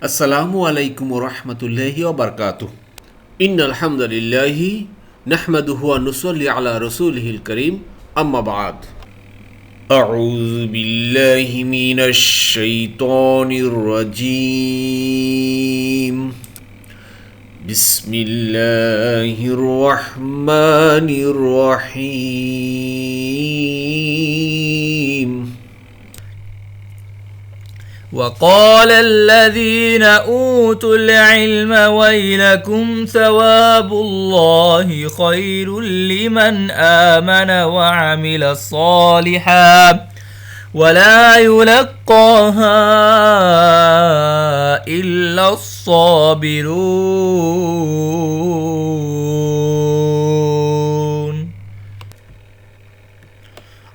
السلام عليكم ورحمة الله وبركاته. إن الحمد لله نحمده ونصلي على رسوله الكريم. أما بعد. أعوذ بالله من الشيطان الرجيم. بسم الله الرحمن الرحيم. وقال الذين أوتوا العلم ويلكم ثواب الله خير لمن آمن وعمل صالحا ولا يلقاها إلا الصابرون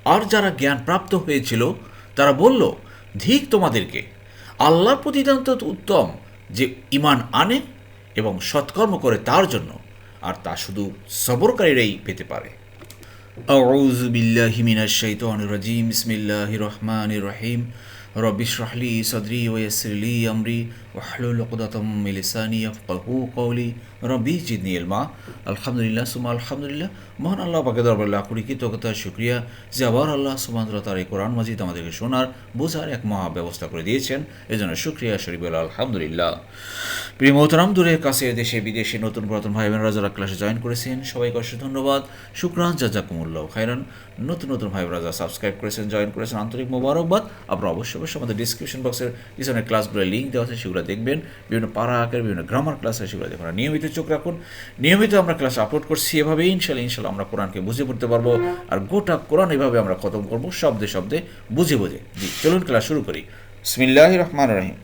আর যারা জ্ঞান প্রাপ্ত হয়েছিল তারা বলল ধিক তোমাদেরকে আল্লাহর প্রতিদান তো উত্তম যে ইমান আনে এবং সৎকর্ম করে তার জন্য আর তা শুধু সবরকারীরাই পেতে পারে أعوذ بالله من الشيطان الرجيم بسم الله الرحمن الرحيم رب اشرح لي صدري ويسر لي أمري ওয়াহলুল মহান আল্লাহ পাকে দরবার কৃতজ্ঞতা যে আবার আল্লাহ তার এই কোরআন মাজিদ আমাদেরকে শোনার, বোঝার এক মহা ব্যবস্থা করে দিয়েছেন। এজন্য আলহামদুলিল্লাহ। প্রিয় মোহতরাম দূরের কাছে, দেশে, বিদেশে নতুন পুরাতন ভাই বোনরা যারা ক্লাসে জয়েন করেছেন, সবাইকে অসংখ্য ধন্যবাদ। শুক্রান, জাজাকুমুল্লাহ খাইরান নতুন নতুন ভাই বোনরা সাবস্ক্রাইব করেছেন, জয়েন করেছেন, আন্তরিক মুবারকবাদ। আপনারা অবশ্যই অবশ্যই আমাদের ডিসক্রিপশন বক্সের পিছনে ক্লাসগুলোর লিঙ্ক দেওয়া আছে, সেগুলো সেগুলো দেখবেন, বিভিন্ন পাড়া আঁকের বিভিন্ন গ্রামার ক্লাস হয় সেগুলো দেখুন। নিয়মিত চোখ রাখুন, নিয়মিত আমরা ক্লাস আপলোড করছি এভাবে ইনশাল্লাহ ইনশাল্লাহ আমরা কোরআনকে বুঝে পড়তে পারব। আর গোটা কোরআন এভাবে আমরা খতম করব, শব্দে শব্দে, বুঝে বুঝে। জি, চলুন ক্লাস শুরু করি। বিসমিল্লাহ রহমান রহিম।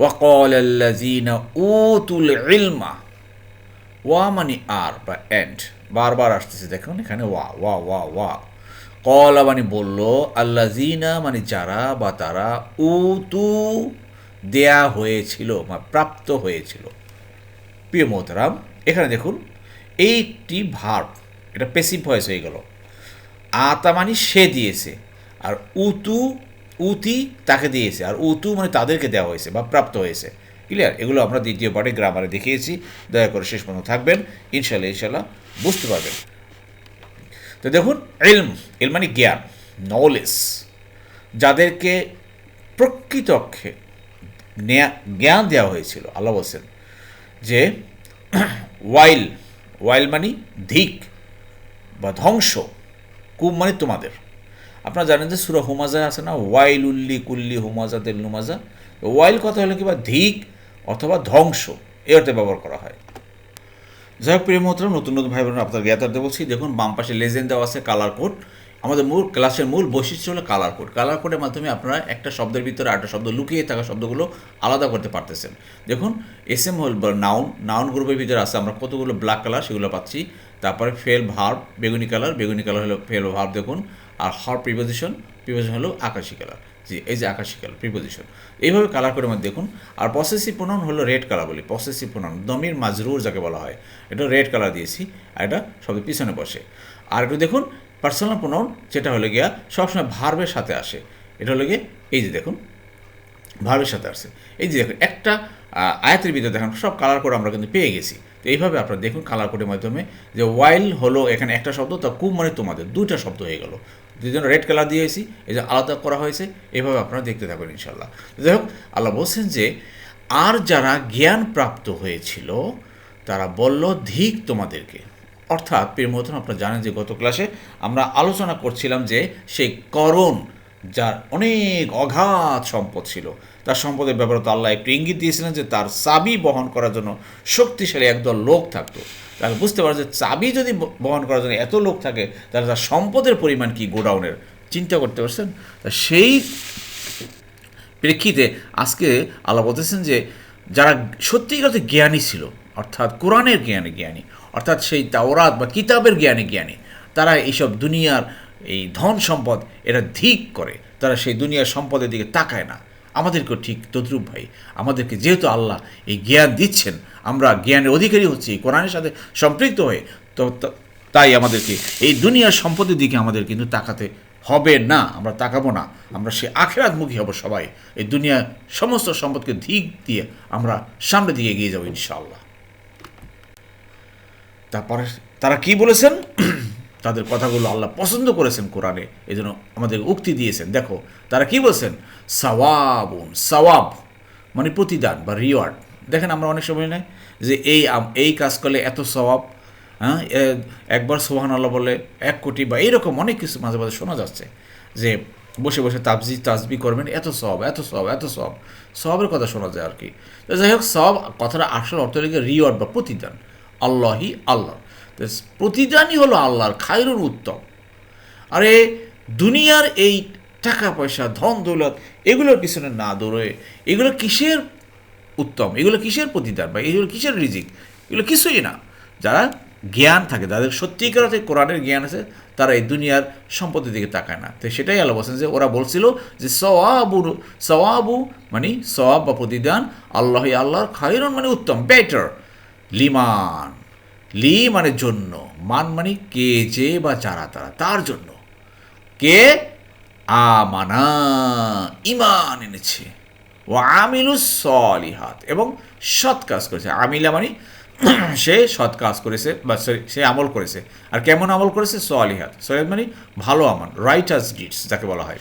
ওয়াকল আল্লাজিনা উতুল ইলমা, ওয়া মানে আর বা এন্ড বারবার আসতেছে, দেখুন এখানে ওয়া ওয়া ওয়া ওয়া। কলা মানে বলল আল্লাজিনা মানে যারা বা তারা উতু দেয়া হয়েছিল বা প্রাপ্ত হয়েছিল। প্রিয় মোহতারাম, এখানে দেখুন, এইটি ভার্ব, এটা পেসিভ ভয়েস হয়ে গেল। আতা মানে সে দিয়েছে, আর উতু, উতি তাকে দিয়েছে, আর উতু মানে তাদেরকে দেওয়া হয়েছে বা প্রাপ্ত হয়েছে। ক্লিয়ার এগুলো আমরা দ্বিতীয় পার্টে গ্রামারে দেখিয়েছি। দয়া করে শেষ পর্যন্ত থাকবেন। ইনশাল্লাহ ইনশাল্লাহ বুঝতে পারবেন। তো দেখুন এলম এল মানে জ্ঞান নলেজ যাদেরকে প্রকৃত অক্ষে জ্ঞান দেওয়া হয়েছিল, আল্লাহ বলছেন যে ওয়াইল ওয়াইল মানে ধিক বা ধ্বংস, কুম মানে তোমাদের। আপনারা জানেন যে সুরা হুমাজা আছে না ওয়াইল উল্লি কুল্লি হুমাজা তেল নুমাজা, ওয়াইল কথা হলো কি বা ধিক অথবা ধ্বংস এ অর্থে ব্যবহার করা হয়। যাই হোক, প্রিয় মহতরম নতুন নতুন ভাই বোনেরা আপনাদের জ্ঞাতার্থে বলছি। দেখুন, বাম পাশে লেজেন্ড দেওয়া আছে কালার কোড আমাদের মূল ক্লাসের মূল বৈশিষ্ট্য হলো কালার কোড কালার কোডের মাধ্যমে আপনারা একটা শব্দের ভিতরে আরেকটা শব্দ লুকিয়ে থাকা শব্দগুলো আলাদা করতে পারতেছেন। দেখুন এস এম হল নাউন নাউন গ্রুপের ভিতরে আছে, আমরা কতগুলো ব্ল্যাক কালার সেগুলো পাচ্ছি। তারপরে ফেল ভার্ব বেগুনি কালার বেগুনি কালার হলো ফেল ভার্ব দেখুন। আর হর প্রিপোজিশন প্রিপোজিশন হলো আকাশি কালার জি এই যে আকাশি কালার প্রিপোজিশন এইভাবে কালার করে মধ্যে দেখুন। আর পসেসিভ প্রোনাউন হলো রেড কালার বলি পসেসিভ প্রোনাউন দমির মাজরুর যাকে বলা হয়। এটা রেড কালার দিয়েছি, আর এটা সবই পিছনে বসে। আর একটু দেখুন পার্সোনাল প্রোনাউন যেটা হলো গিয়া সবসময় ভার্বের সাথে আসে। এটা হলো গিয়ে, এই যে দেখুন ভার্বের সাথে আসছে এই যে দেখুন, একটা আয়াতের ভিতরে দেখুন, সব কালার কোড আমরা কিন্তু পেয়ে গেছি। তো এইভাবে আপনারা দেখুন কালার কোডের মাধ্যমে যে ওয়াইল হলো এখানে একটা শব্দ, তা কুম মানে তোমাদের, দুইটা শব্দ হয়ে গেল। দুজন রেড কালার দিয়েছি এই যে আলাদা করা হয়েছে, এভাবে আপনারা দেখতে থাকবেন ইনশাল্লাহ যাই হোক, আল্লাহ বলছেন যে, আর যারা জ্ঞান প্রাপ্ত হয়েছিল, তারা বলল, ধিক তোমাদেরকে। অর্থাৎ প্রিয় মতন আপনারা জানেন যে গত ক্লাসে আমরা আলোচনা করছিলাম যে, সেই করণ, যার অনেক অঘাত সম্পদ ছিল তার সম্পদের ব্যাপারে তো আল্লাহ একটু ইঙ্গিত দিয়েছিলেন যে তার চাবি বহন করার জন্য শক্তিশালী একদল লোক থাকতো। তাহলে বুঝতে পারা যে চাবি যদি বহন করার জন্য এত লোক থাকে, তাহলে তার সম্পদের পরিমাণ কি গোডাউনের? চিন্তা করতে পারছেন? তা সেই প্রেক্ষিতে আজকে আল্লাহ বলতেছেন যে যারা সত্যিকার জ্ঞানী ছিল, অর্থাৎ কোরআনের জ্ঞানে জ্ঞানী, অর্থাৎ সেই তাওরাত বা কিতাবের জ্ঞানে জ্ঞানী, তারা এইসব দুনিয়ার এই ধন সম্পদ এরা ধিক করে, তারা সেই দুনিয়ার সম্পদের দিকে তাকায় না। আমাদেরকেও ঠিক তদ্রুপ ভাই, আমাদেরকে যেহেতু আল্লাহ এই জ্ঞান দিচ্ছেন, আমরা জ্ঞানের অধিকারী হচ্ছি, কোরআনের সাথে সম্পৃক্ত হয়ে, তো তাই আমাদেরকে এই দুনিয়ার সম্পদের দিকে আমাদের কিন্তু তাকাতে হবে না, আমরা তাকাবো না, আমরা সে আখেরাতমুখী হব সবাই, এই দুনিয়ার সমস্ত সম্পদকে দিক দিয়ে আমরা সামনের দিকে এগিয়ে যাব ইনশাআল্লাহ। তারপরে তারা কি বলেছেন? তাদের কথাগুলো আল্লাহ পছন্দ করেছেন কোরআনে এই জন্য আমাদের উক্তি দিয়েছেন। দেখো, তারা কি বলছেন? সওয়াবুন, সওয়াব মানে প্রতিদান বা রিওয়ার্ড দেখেন আমরা অনেক সময় নাই যে এই এই কাজ করলে এত সওয়াব হ্যাঁ? একবার সোহান আল্লাহ বলে এক কোটি বা এইরকম অনেক কিছু মাঝে মাঝে শোনা যাচ্ছে যে বসে বসে তাবজি তাজবি করবেন, এত সব এত সব এত সব সবের কথা শোনা যায় আর কি। যাই হোক সব কথাটা আসল অর্থ রিওয়ার্ড বা প্রতিদান। আল্লাহি আল্লাহ। প্রতিদানই হলো আল্লাহর খায়রুর উত্তম। আরে দুনিয়ার এই টাকা পয়সা, ধন দৌলত, এগুলোর পিছনে না দৌড়ে, এগুলো কিসের উত্তম? এগুলো কিসের প্রতিদান বা এগুলো কিসের রিজিক? এগুলো কিছুই না। যারা জ্ঞান থাকে, যাদের সত্যিকার অর্থে কোরআনের জ্ঞান আছে, তারা এই দুনিয়ার সম্পত্তির দিকে তাকায় না। তো সেটাই আল্লাহ বলছেন যে, ওরা বলছিল যে, সওয়াবু সওয়াবু মানে সওয়াব বা প্রতিদান আল্লাহ আল্লাহর খায়রন মানে উত্তম বেটার লিমান। লি মানে জন্য, মান মানে কে, যে বা যারা তারা, তার জন্য। কে? আমানা ইমান এনেছে। ও আমিলু সলিহাত, এবং সৎ কাজ করেছে। আমিলা মানে সে সৎ কাজ করেছে, বা সে- আমল করেছে। আর কেমন আমল করেছে? সলিহাত। সলিহাত মানে ভালো আমল রাইটার্স ডিটস যাকে বলা হয়।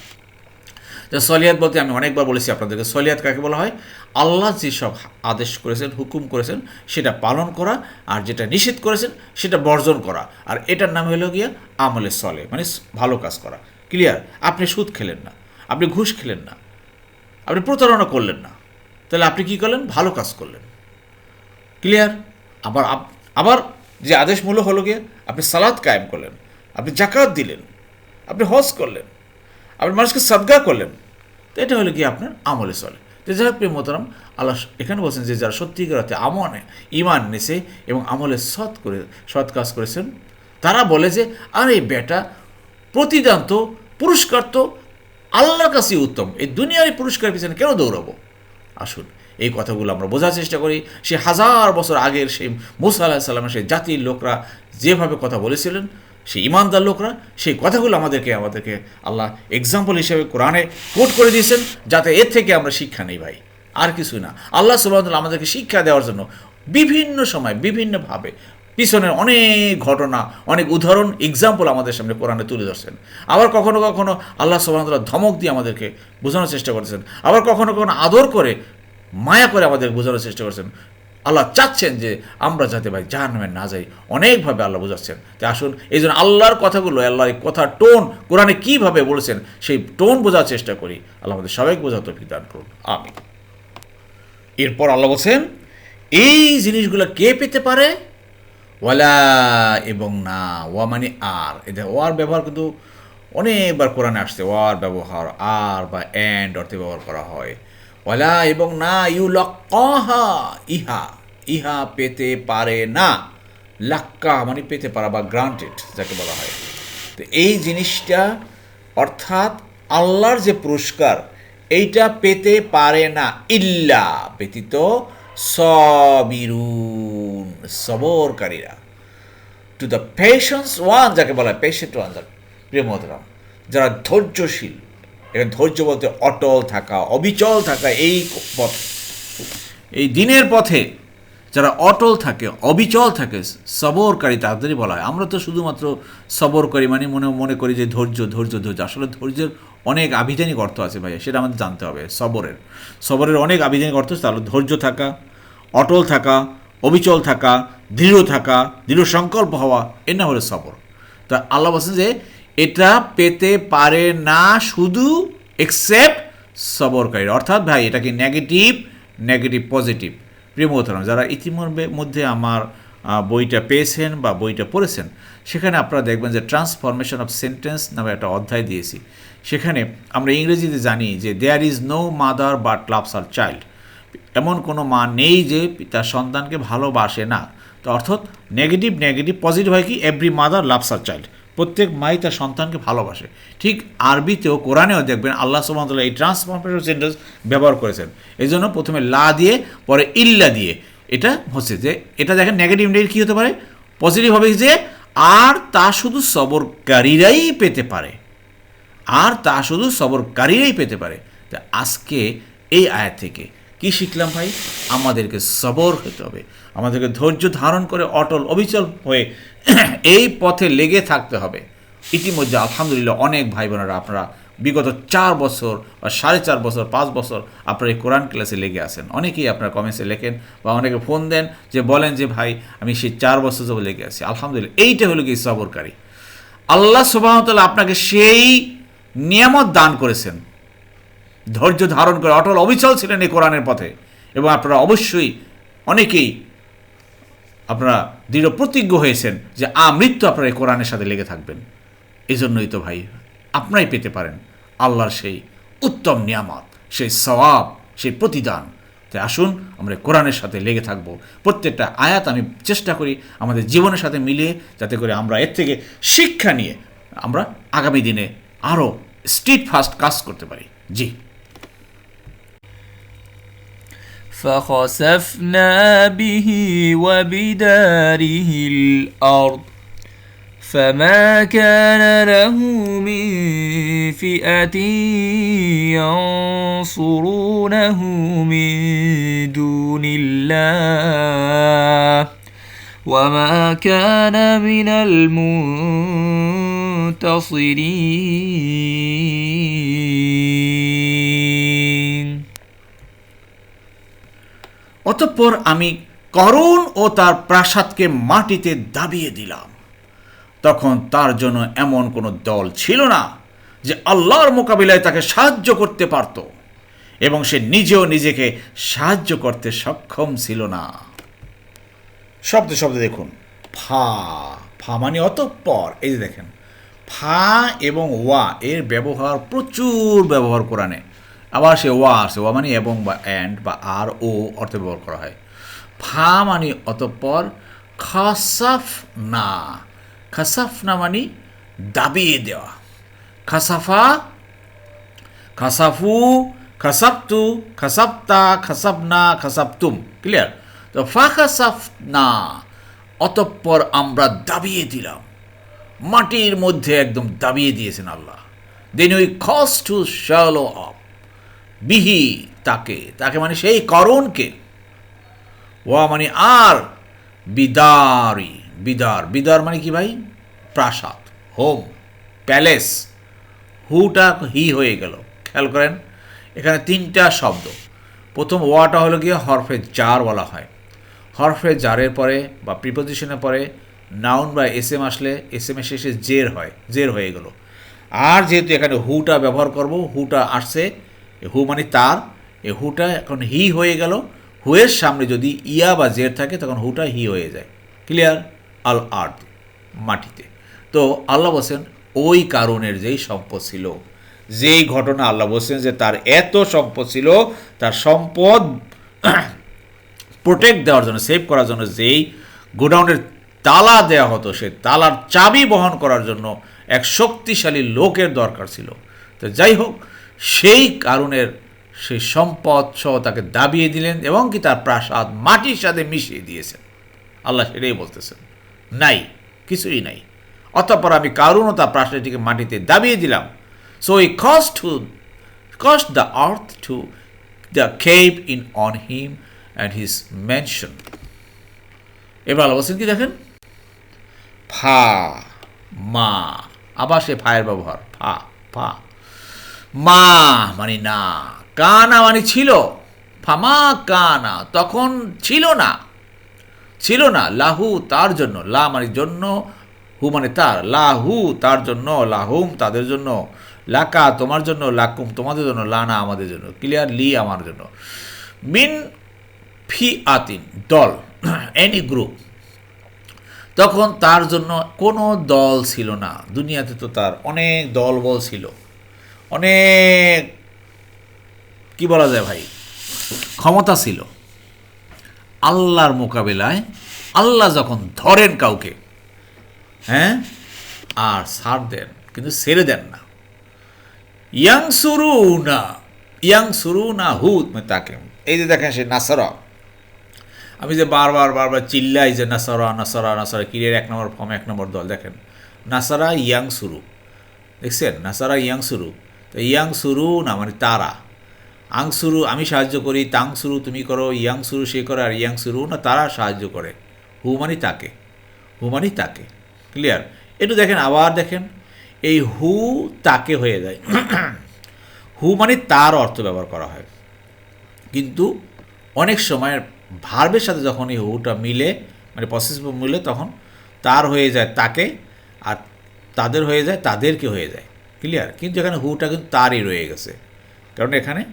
তো সলিয়াত বলতে আমি অনেকবার বলেছি আপনাদেরকে সলিয়াত কাকে বলা হয়? আল্লাহ যেসব আদেশ করেছেন, হুকুম করেছেন, সেটা পালন করা, আর যেটা নিষেধ করেছেন, সেটা বর্জন করা। আর এটার নাম হলো গিয়া আমলে সলে মানে ভালো কাজ করা। ক্লিয়ার আপনি সুদ খেলেন না, আপনি ঘুষ খেলেন না, আপনি প্রতারণা করলেন না। তাহলে আপনি কি করলেন? ভালো কাজ করলেন। ক্লিয়ার আবার আবার যে আদেশমূলক হলো গিয়ে, আপনি সালাদ কায়েম করলেন, আপনি জাকাত দিলেন, আপনি হজ করলেন। আপনি মানুষকে সদগা করলেন। তো এটা হলো কি আপনার আমলে চলে। তো যাই হোক, প্রিয় মোহতারাম, আল্লাহ এখানে বলছেন যে যারা সত্যিকার অর্থে আমনে ইমান নেছে এবং আমলে সৎ করে, সৎ কাজ করেছেন, তারা বলে যে, আরে বেটা, প্রতিদান তো পুরস্কার তো আল্লাহর কাছেই উত্তম। এই দুনিয়ার পুরস্কারের পিছনে কেন দৌড়াবো? আসুন, এই কথাগুলো আমরা বোঝার চেষ্টা করি। সে হাজার বছর আগের সেই মুসা আলাহ সাল্লামের সেই জাতির লোকরা যেভাবে কথা বলেছিলেন সেই ইমানদার লোকরা, সেই কথাগুলো আমাদেরকে আমাদেরকে আল্লাহ এক্সাম্পল হিসেবে কোরআনে কোট করে দিয়েছেন, যাতে এর থেকে আমরা শিক্ষা নেই ভাই। আর কিছু না। আল্লাহ সুবাহ আমাদেরকে শিক্ষা দেওয়ার জন্য বিভিন্ন সময়, বিভিন্নভাবে পিছনের অনেক ঘটনা, অনেক উদাহরণ এক্সাম্পল আমাদের সামনে কোরআনে তুলে ধরছেন। আবার কখনো কখনো আল্লাহ সুবাহতাল্লাহ ধমক দিয়ে আমাদেরকে বোঝানোর চেষ্টা করেছেন। আবার কখনো কখনো আদর করে, মায়া করে আমাদের বোঝানোর চেষ্টা করছেন। আল্লাহ চাচ্ছেন যে আমরা যাতে ভাই জাহান্নামে না যাই। অনেকভাবে আল্লাহ বোঝাচ্ছেন। তাই আসুন, এই জন্য আল্লাহর কথাগুলো আল্লাহর কথা টোন কোরআনে কীভাবে বলেছেন, সেই টোন বোঝার চেষ্টা করি। আল্লাহ আমাদের সবাইকে বোঝার তৌফিক দান করুন। আমি এরপর আল্লাহ বলছেন, এই জিনিসগুলো কে পেতে পারে? ওয়ালা এবং না, ওয়া মানে আর। এটা ওয়ার ব্যবহার কিন্তু অনেকবার কোরআনে আসছে, ওয়ার ব্যবহার, আর বা অ্যান্ড অর্থে ব্যবহার করা হয়। ওয়ালা এবং না ইউ লক্কাহা ইহা ইহা পেতে পারে না। লাক্কা মানে পেতে পারা বা গ্রান্টেড যাকে বলা হয়। তো এই জিনিসটা অর্থাৎ আল্লাহর যে পুরস্কার, এইটা পেতে পারে না। ইল্লা ব্যতীত সবিরুন, সবরকারীরা। টু দ্য পেশেন্স ওয়ান যাকে বলা হয় পেশেন্ট ওয়ান প্রিয় মহতরাম যারা ধৈর্যশীল এখানে ধৈর্য বলতে অটল থাকা, অবিচল থাকা এই পথ। এই দিনের পথে যারা অটল থাকে, অবিচল থাকে, সবরকারী তাদেরই বলা হয়। আমরা তো শুধুমাত্র সবর করি মানে মনে মনে করি যে ধৈর্য ধৈর্য ধৈর্য। আসলে ধৈর্যের অনেক আভিধানিক অর্থ আছে ভাইয়া, সেটা আমাদের জানতে হবে, সবরের। সবরের অনেক আভিধানিক অর্থ আছে, তাহলে ধৈর্য থাকা, অটল থাকা, অবিচল থাকা, দৃঢ় থাকা দৃঢ় সংকল্প হওয়া, এর নাম হলো সবর। তা আল্লাহ বলছেন যে এটা পেতে পারে না শুধু এক্সেপ্ট সবরকারী অর্থাৎ ভাই এটা কি নেগেটিভ নেগেটিভ পজিটিভ প্রিয় মোহতারাম, যারা ইতিমধ্যে মধ্যে আমার বইটা পেয়েছেন বা বইটা পড়েছেন, সেখানে আপনারা দেখবেন যে ট্রান্সফরমেশন অফ সেন্টেন্স নামে একটা অধ্যায় দিয়েছি। সেখানে আমরা ইংরেজিতে জানি যে there is no mother but loves her child এমন কোনো মা নেই যে তার সন্তানকে ভালোবাসে না। তো অর্থাৎ নেগেটিভ নেগেটিভ পজিটিভ হয় কি? Every mother loves her child প্রত্যেক মাই তার সন্তানকে ভালোবাসে। ঠিক আরবিতেও, কোরআনেও দেখবেন আল্লাহ সুবাহতাল্লাহ এই ট্রান্সফরমেশন সেন্টেন্স ব্যবহার করেছেন। এই জন্য প্রথমে লা দিয়ে, পরে ইল্লা দিয়ে। এটা হচ্ছে যে, এটা দেখেন নেগেটিভ নেগেটিভ কী হতে পারে? পজিটিভ হবে যে, আর তা শুধু সবরকারীরাই পেতে পারে। আর তা শুধু সবরকারীরাই পেতে পারে। তা আজকে এই আয়াত থেকে কি শিখলাম ভাই? আমাদেরকে সবর হতে হবে। আমাদেরকে ধৈর্য ধারণ করে অটল, অবিচল হয়ে এই পথে লেগে থাকতে হবে। ইতিমধ্যে আলহামদুলিল্লাহ অনেক ভাই বোনেরা আপনারা বিগত চার বছর বা সাড়ে চার বছর, পাঁচ বছর আপনারা এই কোরআন ক্লাসে লেগে আছেন। অনেকেই আপনার কমেন্টসে লেখেন বা অনেকে ফোন দেন যে, বলেন যে, ভাই, আমি সেই চার বছর যাব লেগে আছি। আলহামদুলিল্লাহ। এইটা হলো কি সবরকারী। আল্লাহ সুবাহতাল্লাহ আপনাকে সেই নিয়ামত দান করেছেন। ধৈর্য ধারণ করে অটল অবিচল ছিলেন এই কোরআনের পথে। এবং আপনারা অবশ্যই অনেকেই আপনারা দৃঢ় প্রতিজ্ঞ হয়েছেন যে আমৃত্যু আপনারা এই কোরআনের সাথে লেগে থাকবেন। এই জন্যই তো ভাই, আপনারাই পেতে পারেন আল্লাহর সেই উত্তম নিয়ামত, সেই সওয়াব, সেই প্রতিদান। তাই আসুন, আমরা কোরআনের সাথে লেগে থাকব। প্রত্যেকটা আয়াত আমি চেষ্টা করি আমাদের জীবনের সাথে মিলিয়ে, যাতে করে আমরা এর থেকে শিক্ষা নিয়ে আমরা আগামী দিনে আরও স্ট্রিট ফাস্ট কাজ করতে পারি। জি। فخسفنا به وبداره الأرض فما كان له من فئة ينصرونه من دون الله وما كان من المنتصرين অতঃপর আমি করুণ ও তার প্রাসাদকে মাটিতে দাবিয়ে দিলাম। তখন তার জন্য এমন কোনো দল ছিল না যে আল্লাহর মোকাবিলায় তাকে সাহায্য করতে পারত এবং সে নিজেও নিজেকে সাহায্য করতে সক্ষম ছিল না। শব্দে শব্দে দেখুন, ফা ফা মানে অতঃপর। এই যে দেখেন, ফা এবং ওয়া এর ব্যবহার প্রচুর ব্যবহার কোরআনে। আবার সে ওয়া আসে ওয়া মানে এবং বা অ্যান্ড বা আর, ও অর্থে ব্যবহার করা হয়। ফা মানে অতঃপর খাসাফ না। খাসাফ না মানে দাবিয়ে দেওয়া। খাসাফা, খাসাফু খাসাবতু খাসাবতা খাসাবনা খাসাবতুম ক্লিয়ার তো ফা খাসাফ না, অতঃপর আমরা দাবিয়ে দিলাম। মাটির মধ্যে একদম দাবিয়ে দিয়েছেন আল্লাহ। Then we cause to swallow up বিহি তাকে তাকে মানে সেই করণকে। ওয়া মানে আর বিদারি, বিদার বিদার মানে কি ভাই? প্রাসাদ, হোম, প্যালেস। হুটা হি হয়ে গেল। খেয়াল করেন, এখানে তিনটা শব্দ। প্রথম ওয়াটা হলো গিয়ে হরফে জার বলা হয়। হরফে জারের পরে বা প্রিপোজিশনের পরে নাউন বা এস এম আসলে এস এম এর শেষে জের হয়, জের হয়ে গেল। আর যেহেতু এখানে হুটা ব্যবহার করব, হুটা আসছে এ হু মানে তার এ হুটা এখন হি হয়ে গেল, হুয়ের সামনে যদি ইয়া বা জের থাকে, তখন হুটা হি হয়ে যায়। ক্লিয়ার আল আর্থ মাটিতে। তো আল্লাহ বলছেন, ওই কারণের যেই সম্পদ ছিল, যেই ঘটনা আল্লাহ বলছেন যে তার এত সম্পদ ছিল, তার সম্পদ প্রোটেক্ট দেওয়ার জন্য সেভ করার জন্য যেই গোডাউনের তালা দেওয়া হতো, সে তালার চাবি বহন করার জন্য এক শক্তিশালী লোকের দরকার ছিল। তো যাই হোক সেই কারণের সেই সম্পদ সহ তাকে দাবিয়ে দিলেন এবং কি তার প্রাসাদ মাটির সাথে মিশিয়ে দিয়েছেন। আল্লাহ সেটাই বলতেছেন। নাই, কিছুই নাই। অতঃপর আমি কারুণ ও তার প্রাসাদটিকে মাটিতে দাবিয়ে দিলাম। So we caused to caused the earth to the cave in on him and his mansion এবার আল্লাহ বলছেন কি দেখেন? ফা, মা, আবার সে ফায়ের ব্যবহার। ফা ফা। মা মানে না, কানা মানে ছিল। ফামা কানা, তখন ছিল না। ছিল না, লাহু তার জন্য। লা মানে জন্য, হু মানে তার। লাহু তার জন্য, লাহুম তাদের জন্য। লাকা তোমার জন্য, লাকুম তোমাদের জন্য, লানা আমাদের জন্য। ক্লিয়ার, লি আমার জন্য। মিন ফি আতিন, দল, এনি গ্রুপ। তখন তার জন্য কোনো দল ছিল না। দুনিয়াতে তো তার অনেক দল বল ছিল। অনেক কি বলা যায় ভাই? ক্ষমতা ছিল। আল্লাহর মোকাবেলায় আল্লাহ যখন ধরেন কাউকে হ্যাঁ আর ছাড় দেন, কিন্তু ছেড়ে দেন না। ইয়াং সুরু না ইয়াং সুরু না হুদ মানে তাকে। এই যে দেখেন সে নাসারা। আমি যে বারবার বারবার চিল্লাই যে নাসারা নাসারা নাসারা কিরের এক নম্বর ফর্ম, এক নম্বর দল, দেখেন। নাসারা ইয়াং সুরু দেখছেন? নাসারা ইয়াং সুরু তো ইয়াং সুরু না মানে তারা। আং সুরু, আমি সাহায্য করি, তাং সুরু তুমি করো, ইয়াং সুরু সে করে, আর ইয়াং সুরু না, তারা সাহায্য করে। হু মানে তাকে। হু মানে তাকে। ক্লিয়ার একটু দেখেন, আবার দেখেন। এই হু তাকে হয়ে যায়। হু মানে তার অর্থ ব্যবহার করা হয়। কিন্তু অনেক সময় ভার্বের সাথে যখন এই হুটা মিলে মানে প্রসেস মিলে, তখন তার হয়ে যায় তাকে, আর তাদের হয়ে যায় তাদেরকে হয়ে যায়। ক্লিয়ার। কিন্তু এখানে হুটা কিন্তু তারই রয়ে গেছে। কারণ এখানে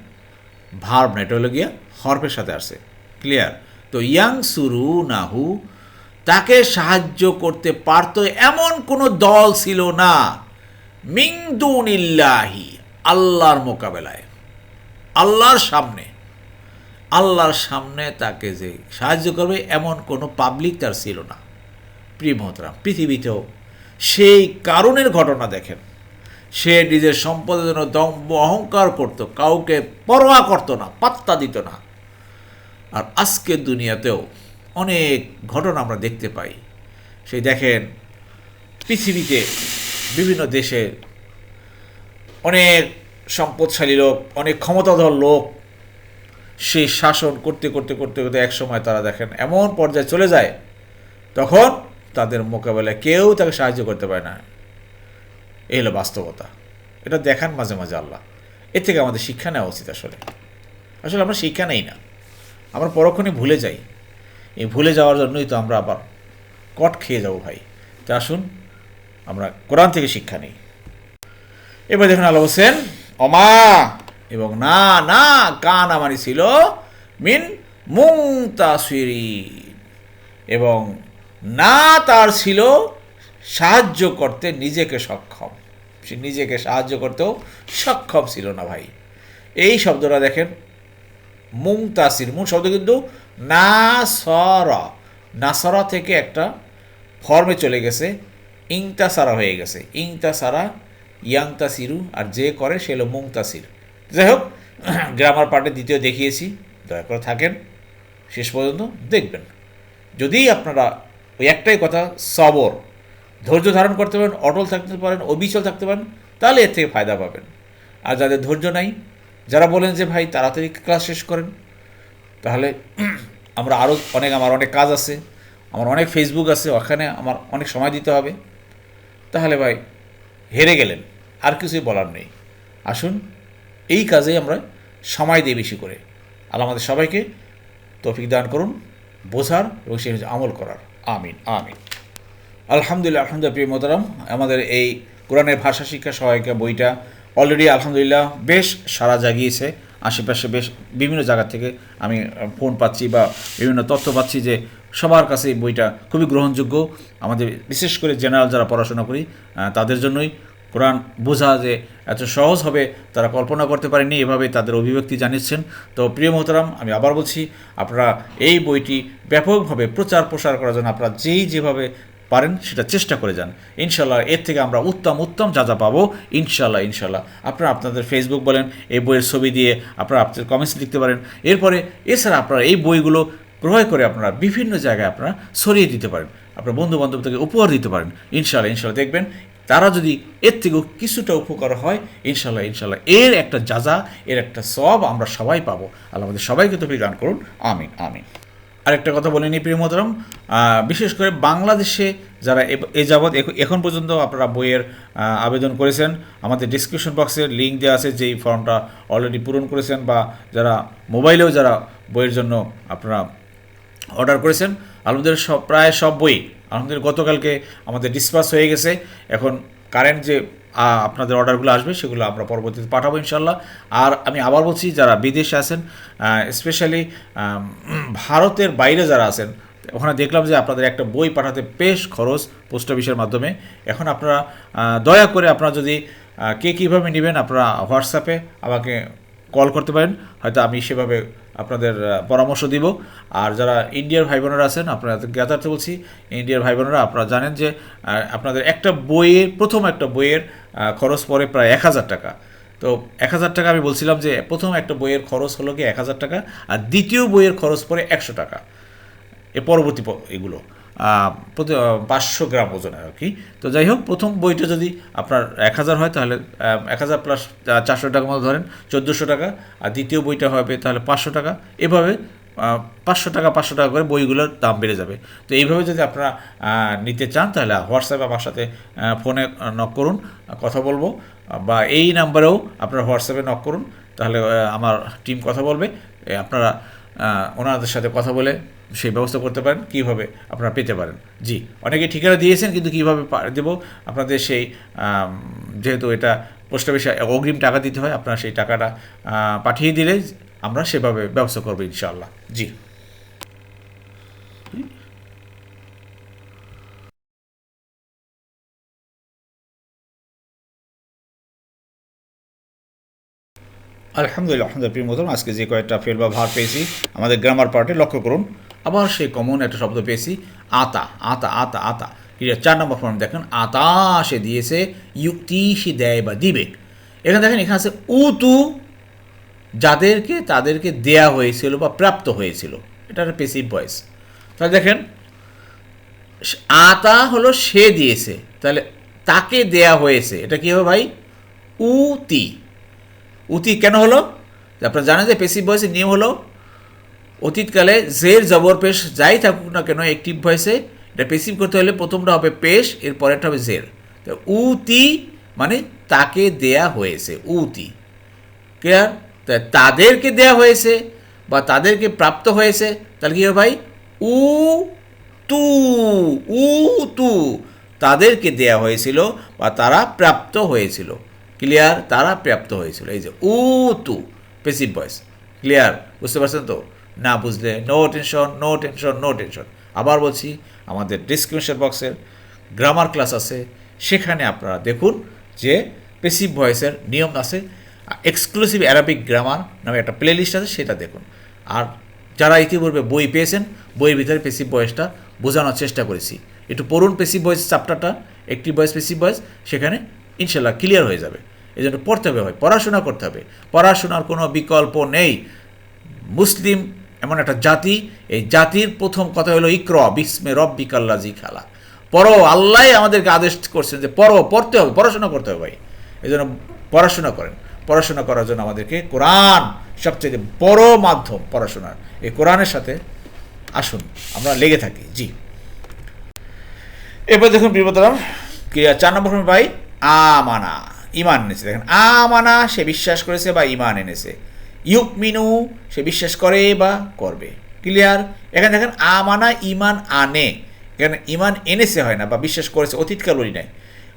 ভার্ব না, এটা হলো গিয়া হর্পের সাথে আসছে ক্লিয়ার তো ইয়াং সুরু নাহু তাকে সাহায্য করতে পারত এমন কোনো দল ছিল না। মিংদুনিল্লাহি আল্লাহর মোকাবেলায়। আল্লাহর সামনে। আল্লাহর সামনে তাকে যে সাহায্য করবে এমন কোনো পাবলিক তার ছিল না। প্রিয় মহতরাম, পৃথিবীতেও সেই কারণের ঘটনা দেখেন। সে নিজের সম্পদের জন্য দম্ভ অহংকার করত, কাউকে পরোয়া করতো না, পাত্তা দিত না। আর আজকের দুনিয়াতেও অনেক ঘটনা আমরা দেখতে পাই। সেই দেখেন, পৃথিবীতে বিভিন্ন দেশে অনেক সম্পদশালী লোক, অনেক ক্ষমতাধর লোক, সে শাসন করতে করতে করতে করতে এক সময় তারা দেখেন এমন পর্যায়ে চলে যায়, তখন তাদের মোকাবেলায় কেউ তাকে সাহায্য করতে পারে না। এই হলো বাস্তবতা। এটা দেখান মাঝে মাঝে আল্লাহ। এর থেকে আমাদের শিক্ষা নেওয়া উচিত আসলে। আসলে আমরা শিক্ষা নেই না। আমরা পরক্ষণে ভুলে যাই। এই ভুলে যাওয়ার জন্যই তো আমরা আবার কট খেয়ে যাব ভাই। তা আসুন, আমরা কোরআন থেকে শিক্ষা নেই। এবার দেখুন আল্লাহ হোসেন অমা এবং না না কান আমারই ছিল, মিন মুংতাসিরি এবং না তার ছিল সাহায্য করতে নিজেকে সক্ষম। সে নিজেকে সাহায্য করতেও সক্ষম ছিল না ভাই। এই শব্দটা দেখেন মুংতাসির মূল শব্দ কিন্তু নাসরা। নাসরা থেকে একটা ফর্মে চলে গেছে, ইংতাসারা হয়ে গেছে। ইংতাসারা, ইয়াংতাসিরু আর যে করে সে হলো মুংতাসির যাই হোক, গ্রামার পার্টে দ্বিতীয় দেখিয়েছি, দয়া করে থাকেন, শেষ পর্যন্ত দেখবেন। যদি আপনারা ওই একটাই কথা, সবর ধৈর্য ধারণ করতে পারেন, অটল থাকতে পারেন, অবিচল থাকতে পারেন, তাহলে এর থেকে ফায়দা পাবেন। আর যাদের ধৈর্য নাই, যারা বলেন যে, ভাই, তাড়াতাড়ি ক্লাস শেষ করেন, তাহলে আমরা আরও অনেক, আমার অনেক কাজ আছে, আমার অনেক ফেসবুক আছে, ওখানে আমার অনেক সময় দিতে হবে। তাহলে ভাই, হেরে গেলেন, আর কিছুই বলার নেই। আসুন, এই কাজেই আমরা সময় দিই বেশি করে। আল্লাহ আমাদের সবাইকে তৌফিক দান করুন, বোঝার এবং অনুযায়ী আমল করার। আমিন আমিন। আলহামদুলিল্লাহ আলহামদুলিল্লাহ, প্রিয় মোতারাম আমাদের এই কোরআনের ভাষা শিক্ষা সহায়িকা বইটা অলরেডি আলহামদুলিল্লাহ বেশ সারা জাগিয়েছে। আশেপাশে বেশ বিভিন্ন জায়গা থেকে আমি ফোন পাচ্ছি বা বিভিন্ন তথ্য পাচ্ছি যে সবার কাছে এই বইটা খুবই গ্রহণযোগ্য। আমাদের বিশেষ করে জেনারেল যারা পড়াশোনা করি তাদের জন্যই কোরআন বোঝা যে এত সহজ হবে, তারা কল্পনা করতে পারেনি এভাবে তাদের অভিব্যক্তি জানিয়েছেন। তো প্রিয় মোহতারাম, আমি আবার বলছি, আপনারা এই বইটি ব্যাপকভাবে প্রচার প্রসার করার জন্য আপনারা যেই যেভাবে পারেন, সেটা চেষ্টা করে যান। ইনশাল্লাহ এর থেকে আমরা উত্তম উত্তম যা যা পাবো ইনশাল্লাহ ইনশাল্লাহ আপনারা আপনাদের ফেসবুক বলেন, এই বইয়ের ছবি দিয়ে আপনারা আপনাদের কমেন্টস লিখতে পারেন। এরপরে, এছাড়া আপনারা এই বইগুলো ক্রয় করে আপনারা বিভিন্ন জায়গায় আপনারা সরিয়ে দিতে পারেন। আপনার বন্ধু বান্ধব থেকে উপহার দিতে পারেন। ইনশাল্লাহ ইনশাল্লাহ দেখবেন, তারা যদি এর থেকেও কিছুটা উপকার হয় ইনশাল্লাহ ইনশাল্লাহ এর একটা যাজা এর একটা সব আমরা সবাই পাবো। আল্লাহ আমাদের সবাইকে তো গান করুন। আমিন আমিন। আরেকটা কথা বলে নিই, প্রিয় মোহতরম বিশেষ করে বাংলাদেশে যারা এ- যাবৎ এখন পর্যন্ত আপনারা বইয়ের আবেদন করেছেন, আমাদের ডিসক্রিপশন বক্সে লিঙ্ক দেওয়া আছে যেই ফর্মটা অলরেডি পূরণ করেছেন বা যারা মোবাইলেও যারা বইয়ের জন্য আপনারা অর্ডার করেছেন, আলহামদুলিল্লাহ সব, প্রায় সব বই, আলহামদুলিল্লাহ গতকালকে আমাদের ডিসপাস হয়ে গেছে। এখন কারেন্ট যে আপনাদের অর্ডারগুলো আসবে, সেগুলো আমরা পরবর্তীতে পাঠাবো ইনশাল্লাহ আর আমি আবার বলছি, যারা বিদেশে আছেন স্পেশালি ভারতের বাইরে যারা আছেন, ওখানে দেখলাম যে আপনাদের একটা বই পাঠাতে বেশ খরচ পোস্ট অফিসের মাধ্যমে। এখন আপনারা দয়া করে আপনারা যদি কে কীভাবে নেবেন, আপনারা হোয়াটসঅ্যাপে আমাকে কল করতে পারেন। হয়তো আমি সেভাবে আপনাদের পরামর্শ দিব। আর যারা ইন্ডিয়ার ভাই বোনেরা আছেন, আপনারা জ্ঞাতার্থে বলছি ইন্ডিয়ার ভাই বোনেরা, আপনারা জানেন যে আপনাদের একটা বইয়ের প্রথম একটা বইয়ের খরচ পড়ে প্রায় এক হাজার টাকা। তো এক হাজার টাকা আমি বলছিলাম যে, প্রথম একটা বইয়ের খরচ হলো কি এক হাজার টাকা, আর দ্বিতীয় বইয়ের খরচ পড়ে একশো টাকা। এ পরবর্তী এগুলো। পাঁচশো গ্রাম ওজনের আর কি। তো যাই হোক, প্রথম বইটা যদি আপনার এক হাজার হয়, তাহলে এক হাজার প্লাস চারশো টাকার মতো ধরেন, চোদ্দোশো টাকা। আর দ্বিতীয় বইটা হবে, তাহলে পাঁচশো টাকা। এভাবে পাঁচশো টাকা পাঁচশো টাকা করে বইগুলোর দাম বেড়ে যাবে। তো এইভাবে যদি আপনারা নিতে চান, তাহলে হোয়াটসঅ্যাপে আমার সাথে ফোনে নক করুন, কথা বলব। বা এই নাম্বারেও আপনারা হোয়াটসঅ্যাপে নক করুন, তাহলে আমার টিম কথা বলবে। আপনারা ওনাদের সাথে কথা বলে সেই ব্যবস্থা করতে পারেন, কীভাবে আপনারা পেতে পারেন। জি, অনেকে ঠিকানা দিয়েছেন, কিন্তু কীভাবে দেবো? আপনাদের সেই যেহেতু এটা পোস্ট অফিসে অগ্রিম টাকা দিতে হয়, আপনারা সেই টাকাটা পাঠিয়ে দিলে আমরা সেভাবে ব্যবস্থা করব ইনশাল্লাহ জি। আলহামদুলিল্লাহ আলহামদুলিল্লাহ, প্রিয় মতন আজকে যে কয়েকটা ফেল বা ভার পেয়েছি, আমাদের গ্রামার পার্টে লক্ষ্য করুন। আবার সেই কমন একটা শব্দ পেয়েছি, আতা আতা আতা আতা। ক্লিয়ার চার নম্বর ফর্ম দেখেন, আতা সে দিয়েছে, ইউক্তি সে দেয় বা দিবে। এখানে দেখেন, এখানে আছে উতু, যাদেরকে, তাদেরকে দেয়া হয়েছিল বা প্রাপ্ত হয়েছিল। এটা একটা পেসিভ ভয়েস তাহলে দেখেন, আতা হলো সে দিয়েছে, তাহলে তাকে দেয়া হয়েছে। এটা কী হবে ভাই? উতি। উতি কেন হলো? আপনারা জানেন যে পেসিভ ভয়েসের নিয়ম হলো, অতীতকালে জের, জবর, পেশ যাই থাকুক না কেন একটিভ ভয়েসে এটা পেসিভ করতে হলে প্রথমটা হবে পেশ এর পরেরটা হবে জের। তো উতি মানে তাকে দেয়া হয়েছে, উতি। ক্লিয়ার তাদেরকে দেয়া হয়েছে বা তাদেরকে প্রাপ্ত হয়েছে, তাহলে কী হবে ভাই? উ তু উ তু তাদেরকে দেয়া হয়েছিল বা তারা প্রাপ্ত হয়েছিল। ক্লিয়ার তারা প্রাপ্ত হয়েছিল। এই যে উ তু পেসিভ ভয়েস ক্লিয়ার বুঝতে পারছেন তো? না বুঝলে no tension no tension no tension আবার বলছি, আমাদের ডিসক্রিপশন বক্সের গ্রামার ক্লাস আছে। সেখানে আপনারা দেখুন যে পেসিভ ভয়েসের নিয়ম আছে। এক্সক্লুসিভ অ্যারাবিক গ্রামার নামে একটা প্লে লিস্ট আছে, সেটা দেখুন। আর যারা ইতিপূর্বে বই পেয়েছেন, বইয়ের ভিতরে পেসিভ ভয়েসটা বোঝানোর চেষ্টা করেছি। একটু পড়ুন পেসিভ ভয়েস চ্যাপ্টারটা একটি ভয়েস পেসিভ ভয়েস সেখানে ইনশাল্লাহ ক্লিয়ার হয়ে যাবে। এই জন্য পড়তে হবে হয় পড়াশোনা করতে হবে। পড়াশোনার কোনো বিকল্প নেই। মুসলিম এমন একটা জাতি, এই জাতির প্রথম কথা হলো ইক্র, বিস্মে রব্বিকাল্লাজি খেলা পড়ো, আল্লাহ আমাদেরকে আদেশ করছেন যে পড়ো, পড়তে হবে, পড়াশোনা করতে হবে ভাই। এই জন্য পড়াশোনা করেন। পড়াশোনা করার জন্য আমাদেরকে কোরআন সবচেয়ে বড় মাধ্যম পড়াশোনার। এই কোরআনের সাথে আসুন, আমরা লেগে থাকি। জি। এবার দেখুন বিপদারাম ক্রিয়া চার নম্বর ভাই। আমানা ইমান এনেছে। দেখেন, আমানা সে বিশ্বাস করেছে বা ইমান এনেছে। ইউক মিনু সে বিশ্বাস করে বা করবে। ক্লিয়ার এখানে দেখেন, আমানা ইমান আনে। এখানে ইমান এনেছে হয় না বা বিশ্বাস করেছে, অতীতকাল বলি নাই।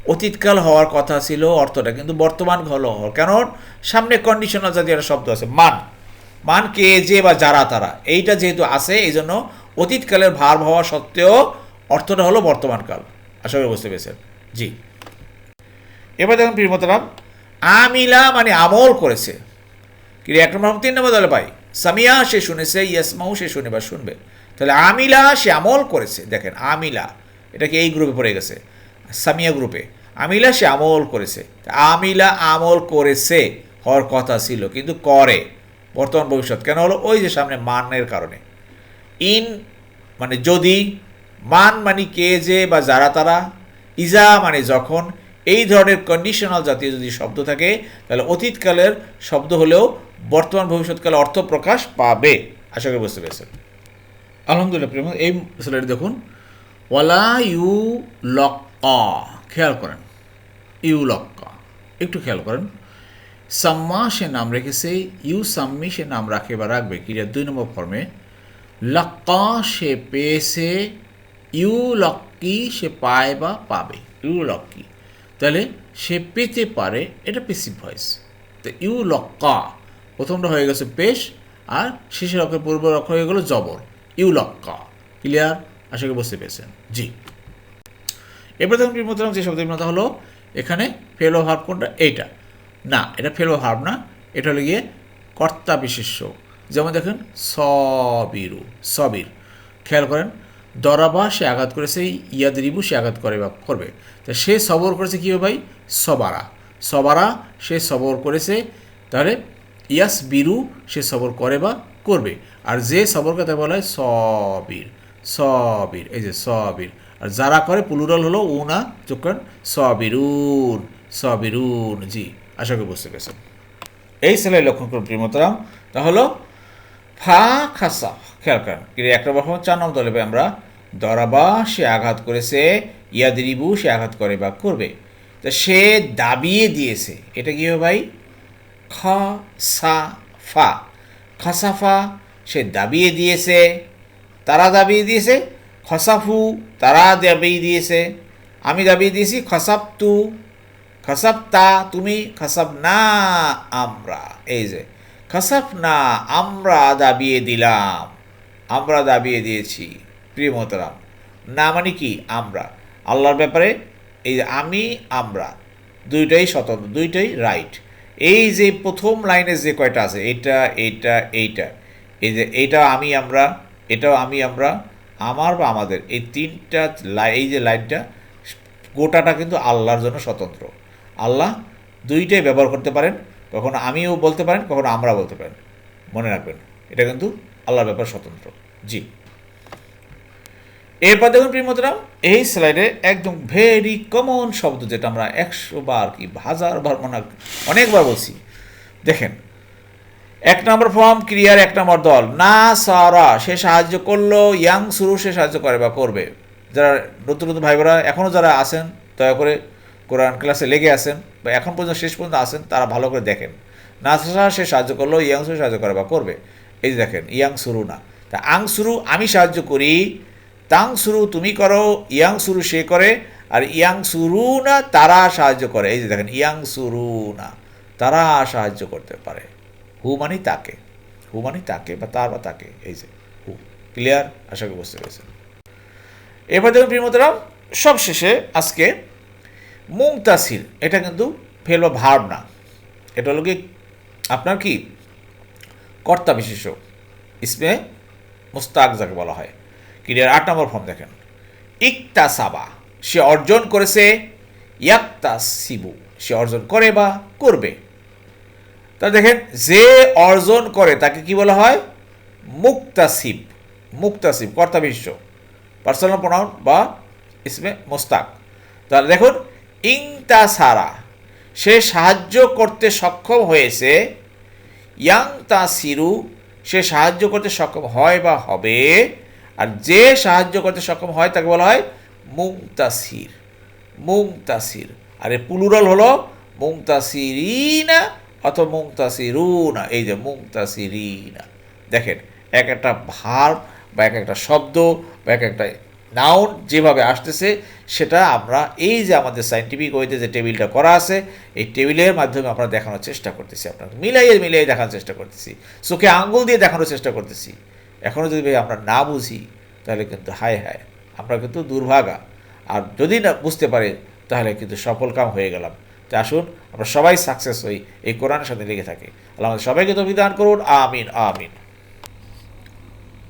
অতীতকাল হওয়ার কথা ছিল, অর্থটা কিন্তু বর্তমান হলো। কারণ, সামনে কন্ডিশনাল জাতীয় একটা শব্দ আছে, মান। মান কে, যে বা যারা, তারা। এইটা যেহেতু আছে এই জন্য অতীতকালের ভার হওয়া সত্ত্বেও অর্থটা হলো বর্তমানকাল। আশা করি বুঝতে পেরেছেন। জি। এবার দেখুন প্রিয়মতরাম আমিলা মানে আমল করেছে। কি রে, এক নম্বর তিন নম্বর দলে ভাই সামিয়া সে শুনেছে ইয়াসমাউ সে শুনে বা শুনবে। তাহলে আমিলা সে আমল করেছে দেখেন আমিলা এটা কি এই গ্রুপে পড়ে গেছে? সামিয়া গ্রুপে আমিলা সে আমল করেছে। আমিলা আমল করেছে হওয়ার কথা ছিল কিন্তু করে। বর্তমান ভবিষ্যৎ কেন হলো? ওই যে সামনে মানের কারণে। ইন মানে যদি মান মানে কে যে বা যারা তারা ইজা মানে যখন এই ধরনের কন্ডিশনাল জাতীয় যদি শব্দ থাকে, তাহলে অতীতকালের শব্দ হলেও বর্তমান ভবিষ্যৎকালে অর্থ প্রকাশ পাবে। আশা করি বুঝতে পেরেছেন। আলহামদুলিল্লাহ প্রেম এই স্লাইড দেখুন। ওয়ালা ইউ লক্কা খেয়াল করেন। ইউ লক্কা একটু খেয়াল করেন। সাম্মা সে নাম রেখেছে, ইউ সাম্মি সে নাম রাখে বা রাখবে ক্রিয়া দুই নম্বর ফর্মে লক্কা সে পেয়েছে ইউ লক্কি সে পায় বা পাবে। ইউ লক্কি তাহলে সে পেতে পারে, এটা পেসিভ ভয়েস তো ইউ লক্কা, প্রথমটা হয়ে গেছে পেশ, আর শেষের অক্ষর পূর্ব অক্ষর হয়ে গেল জবর। ইউ লক্কা ক্লিয়ার আশা করি বুঝতে পেরেছেন। জি। এবার দেখুন প্রিমতরাম যে শব্দের ভিন্নতা হলো এখানে ফেলো ভার্ব কোনটা? এইটা। না, এটা ফেলো ভার্ব না, এটা হলো গিয়ে কর্তা বিশেষ্য। যেমন দেখেন সবিরু, সবির। খেয়াল করেন দরাবা সে আঘাত করেছে ইয়াদ রিবু সে আঘাত করে বা করবে। তা সে সবর করেছে কী ভাই? সবারা। সবারা সে সবর করেছে, তাহলে ইয়াস বিরু সে সবর করে বা করবে। আর যে সবর কথা বলা হয় সবির সবির, এই যে সবির। আর যারা করে প্লুরাল হলো উনা চোখ করেন সবিরুন সবিরুন, জি, আশা করি বুঝতে পেরেছেন। এই সেলাই লক্ষণ করুন প্রিমতরাম তা হলো ফা খাসা। খেয়াল করেন কিন্তু একটা রকম চার নম্বর দলে আমরা দরাবা, সে আঘাত করেছে, ইয়াদিরিবু, সে আঘাত করে বা করবে। তা সে দাবিয়ে দিয়েছে, এটা কি হবে ভাই? খ সা ফা খসাফা, সে দাবিয়ে দিয়েছে, তারা দাবিয়ে দিয়েছে, খসাফু, তারা দাবিয়ে দিয়েছে। আমি দাবিয়ে দিয়েছি খসাবতু খসাবতা তুমি খসাব না আমরা। এই যে খসাব না আমরা দাবিয়ে দিলাম। আমরা দাবিয়ে দিয়েছি, প্রিয় মোহতারাম। না মানে কি? আমরা। আল্লাহর ব্যাপারে এই যে আমি, আমরা। দুইটাই স্বতন্ত্র, দুইটাই রাইট এই যে প্রথম লাইনে যে কয়টা আছে, এটা এইটা এইটা। এই যে এইটা আমি, আমরা, এটাও আমি, আমরা, আমার বা আমাদের, এই তিনটা এই যে লাইনটা, গোটাটা কিন্তু আল্লাহর জন্য স্বতন্ত্র। আল্লাহ দুইটাই ব্যবহার করতে পারেন কখনো আমিও বলতে পারেন, কখনো আমরা বলতে পারেন। মনে রাখবেন, এটা কিন্তু আল্লাহর ব্যাপার স্বতন্ত্র। জি। এরপর দেখুন প্রিমতরাম এই স্লাইডে একদম ভেরি কমন শব্দ যেটা আমরা একশো বার কি হাজার বার মনে অনেকবার বলছি। দেখেন, এক নম্বর ফর্ম ক্রিয়ার এক নম্বর দল। না সারা, সে সাহায্য করল, ইয়াং শুরু সে সাহায্য করে বা করবে। যারা নতুন নতুন ভাই বোরা এখনও যারা আছেন, দয়া করে কোরআন ক্লাসে লেগে আছেন বা এখন পর্যন্ত শেষ পর্যন্ত আসেন তারা ভালো করে দেখেন। না সারা সে সাহায্য করল, ইয়াং শুরু সাহায্য করে বা করবে। এই যে দেখেন, ইয়াং সুরু না। তা আং শুরু আমি সাহায্য করি, তাং সুরু তুমি করো, ইয়াং সুরু সে করে, আর ইয়াং শুরু না, তারা সাহায্য করে। এই যে দেখেন, ইয়াং শুরু না, তারা সাহায্য করতে পারে। হু মানে তাকে, হু মানে তাকে বা তার বা তাকে। এই যে, হু, ক্লিয়ার? আশা করি বুঝতে পেরেছেন। এবার দেখুন প্রিমতরাম সব শেষে আজকে মুংতাসির এটা কিন্তু ফেল বা ভার্ব না। এটা হলো কি, আপনার কি কর্তা বিশেষ ইসমে মুস্তাক যাকে বলা হয়। ক্রিয়ার আট নম্বর ফর্ম দেখেন। ইকতা সাবা সে অর্জন করেছে ইয়াক্তা সিবু সে অর্জন করে বা করবে। তা দেখেন, যে অর্জন করে তাকে কি বলা হয়? মুক্তাসিব মুক্তাসিব, কর্তা বিশ্ব পার্সোনাল প্রোনাউন বা ইসমে মোস্তাক। তাহলে দেখুন ইংতা সারা সে সাহায্য করতে সক্ষম হয়েছে। ইয়াং তা সিরু সে সাহায্য করতে সক্ষম হয় বা হবে, আর যে সাহায্য করতে সক্ষম হয় তাকে বলা হয় মুংতাসির। মুংতাসির। আর এর প্লুরাল হলো মুংতাসিরিনা অথবা মুংতাসিরুনা। এই যে মুংতাসিরিনা। দেখেন, এক একটা ভার বা এক একটা শব্দ বা এক একটা নাউন যেভাবে আসতেছে, সেটা আমরা এই যে আমাদের সাইন্টিফিক ওয়েতে যে টেবিলটা করা আছে, এই টেবিলের মাধ্যমে আমরা দেখানোর চেষ্টা করতেছি আপনাকে। মিলাইয়ে মিলিয়ে দেখানোর চেষ্টা করতেছি। চোখে আঙ্গুল দিয়ে দেখানোর চেষ্টা করতেছি। এখনও যদি আমরা না বুঝি, তাহলে কিন্তু হায় হায়, আমরা কিন্তু দুর্ভাগা। আর যদি না বুঝতে পারে, তাহলে কিন্তু সফল কাম হয়ে গেলাম। তো আসুন, আমরা সবাই সাকসেস হই, এই কোরআনের সাথে লেগে থাকি। আল্লাহ আমাদের সবাইকে তো বিধান করুন। আমিন আমিন।